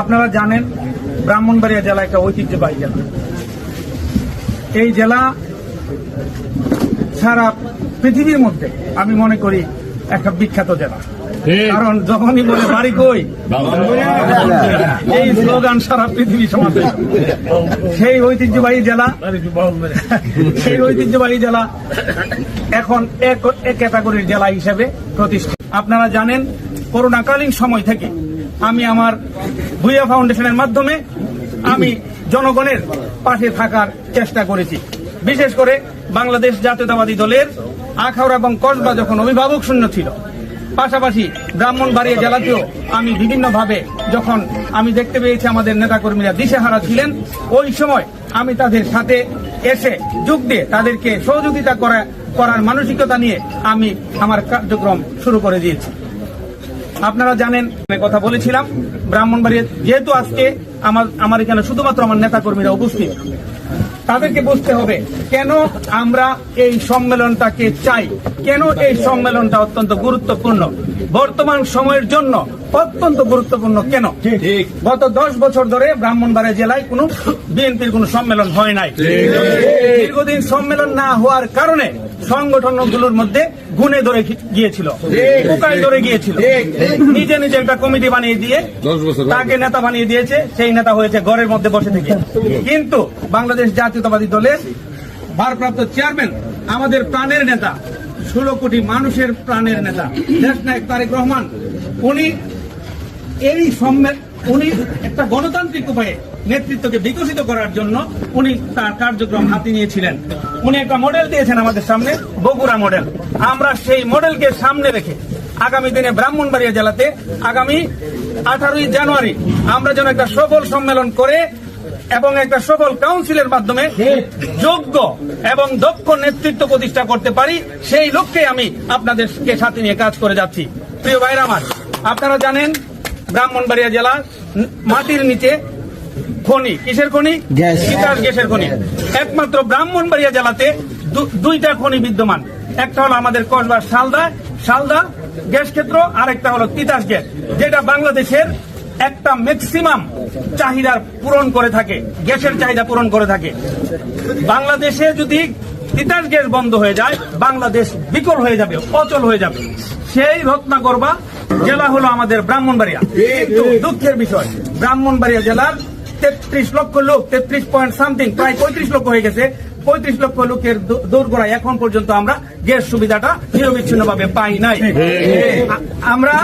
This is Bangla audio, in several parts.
আপনারা জানেন ব্রাহ্মণবাড়িয়া জেলা একটা ঐতিহ্যবাহী জেলা। এই জেলা সারা পৃথিবীর মধ্যে আমি মনে করি একটা বিখ্যাত জেলা। কারণ যখনই বলে বাড়ি কই? এই স্লোগান সারা পৃথিবী সমাজে। সেই ঐতিহ্যবাহী জেলা সেই ঐতিহ্যবাহী জেলা এখন এক ক্যাটাগরির জেলা হিসেবে প্রতিষ্ঠিত। আপনারা জানেন করোনাকালীন সময় থেকে আমি আমার ভুইয়া ফাউন্ডেশনের মাধ্যমে আমি জনগণের পাশে থাকার চেষ্টা করেছি। বিশেষ করে বাংলাদেশ জাতীয়তাবাদী দলের আখাউড়া এবং কসবা যখন অভিভাবক শূন্য ছিল, পাশাপাশি ব্রাহ্মণবাড়িয়া জেলাতেও আমি বিভিন্নভাবে যখন আমি দেখতে পেয়েছি আমাদের নেতাকর্মীরা দিশেহারা ছিলেন, ওই সময় আমি তাদের সাথে এসে যোগ দিয়ে তাদেরকে সহযোগিতা করা করার মানসিকতা নিয়ে আমি আমার কার্যক্রম শুরু করে দিয়েছি। আপনারা জানেন কথা বলেছিলাম, ব্রাহ্মণবাড়িয়া, যেহেতু আজকে আমার আমার এখানে শুধুমাত্র আমার নেতাকর্মীরা উপস্থিত, তাদেরকে বুঝতে হবে কেন আমরা এই সম্মেলনটাকে চাই, কেন এই সম্মেলনটা অত্যন্ত গুরুত্বপূর্ণ। বর্তমান সময়ের জন্য অত্যন্ত গুরুত্বপূর্ণ কেন? গত দশ বছর ধরে ব্রাহ্মণবাড়িয়া জেলায় কোনো বিএনপির কোনো সম্মেলন হয় নাই। দীর্ঘদিন সম্মেলন না হওয়ার কারণে সংগঠনগুলোর মধ্যে গুণে ধরে গিয়েছিল। পোকায় ধরে গিয়েছিল। নিজে নিজে একটা কমিটি বানিয়ে দিয়ে তাকে নেতা বানিয়ে দিয়েছে সেই নেতা হয়েছে ঘরের মধ্যে বসে থেকে। কিন্তু বাংলাদেশ জাতীয়তাবাদী দলের ভারপ্রাপ্ত চেয়ারম্যান আমাদের প্রাণের নেতা ষোলো কোটি মানুষের প্রাণের নেতা। দেশ নায়ক তারেক রহমান, উনি এই সম্মেল উনি একটা গণতান্ত্রিক উপায়ে নেতৃত্বকে বিকশিত করার জন্য উনি তার কার্যক্রম হাতে নিয়েছিলেন। উনি একটা মডেল দিয়েছেন আমাদের সামনে, বগুড়া মডেল আমরা সেই মডেলকে সামনে রেখে আগামী দিনে ব্রাহ্মণবাড়িয়া জেলাতে আগামী আঠারোই জানুয়ারি আমরা যেন একটা সফল সম্মেলন করে এবং একটা সফল কাউন্সিলের মাধ্যমে যোগ্য এবং দক্ষ নেতৃত্ব প্রতিষ্ঠা করতে পারি সেই লক্ষ্যে আমি আপনাদেরকে সাথে নিয়ে কাজ করে যাচ্ছি। প্রিয় ভাইরা আমার আপনারা জানেন ব্রাহ্মণবাড়িয়া জেলা মাটির নিচে খনি কিসের খনি? গ্যাস। তিতাস গ্যাসের খনি। একমাত্র ব্রাহ্মণবাড়িয়া জেলাতে দুইটা খনি বিদ্যমান। একটা হলো আমাদের কসবার শালদা শালদা গ্যাস ক্ষেত্র আর একটা হলো তিতাস গ্যাস যেটা বাংলাদেশের একটা ম্যাক্সিমাম চাহিদার পূরণ করে থাকে গ্যাসের চাহিদা পূরণ করে থাকে। বাংলাদেশে যদি তিতাস গ্যাস বন্ধ হয়ে যায় বাংলাদেশ বিকল হয়ে যাবে অচল হয়ে যাবে। সেই রত্নাগর্বা জেলা হলো আমাদের ব্রাহ্মণবাড়িয়া। কিন্তু দুঃখের বিষয় ব্রাহ্মণবাড়িয়া জেলার তেত্রিশ লক্ষ লোক তেত্রিশ পয়েন্ট সামথিং প্রায় পঁয়ত্রিশ লক্ষ হয়ে গেছে। পঁয়ত্রিশ লক্ষ লোকের দোরগোড়ায় এখন পর্যন্ত আমরা গ্যাস সুবিধাটা নিরবিচ্ছিন্ন ভাবে পাই নাই। আমরা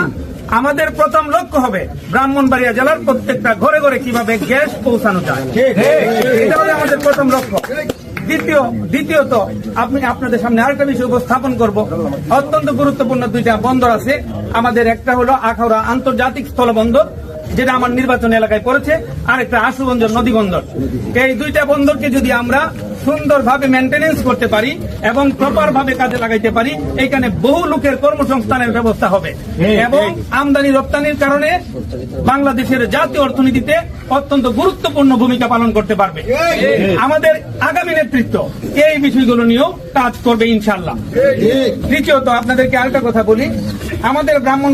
আমাদের প্রথম লক্ষ্য হবে ব্রাহ্মণবাড়িয়া জেলার প্রত্যেকটা ঘরে ঘরে কীভাবে গ্যাস পৌঁছানো যায়। এটা হলো আমাদের প্রথম লক্ষ্য। দ্বিতীয়, দ্বিতীয়ত, আপনি আপনাদের সামনে আরেকটা বিষয় উপস্থাপন করব। অত্যন্ত গুরুত্বপূর্ণ দুইটা বন্দর আছে। আমাদের একটা হলো আখাউড়া আন্তর্জাতিক স্থলবন্দর, যেটা আমার নির্বাচন এলাকায় পড়েছে। আর একটা আশুবন্দর নদী বন্দর। এই দুইটা বন্দরকে যদি আমরা সুন্দরভাবে মেনটেনেন্স করতে পারি এবং প্রপার ভাবে কাজে লাগাইতে পারি এখানে বহু লোকের কর্মসংস্থানের ব্যবস্থা হবে। এবং আমদানি রপ্তানির কারণে বাংলাদেশের জাতীয় অর্থনীতিতে অত্যন্ত গুরুত্বপূর্ণ ভূমিকা পালন করতে পারবে। আমাদের আগামী নেতৃত্ব এই বিষয়গুলো নিয়েও কাজ করবে ইনশাল্লাহ তৃতীয়ত আপনাদেরকে আরেকটা কথা বলি। আমাদের ব্রাহ্মণ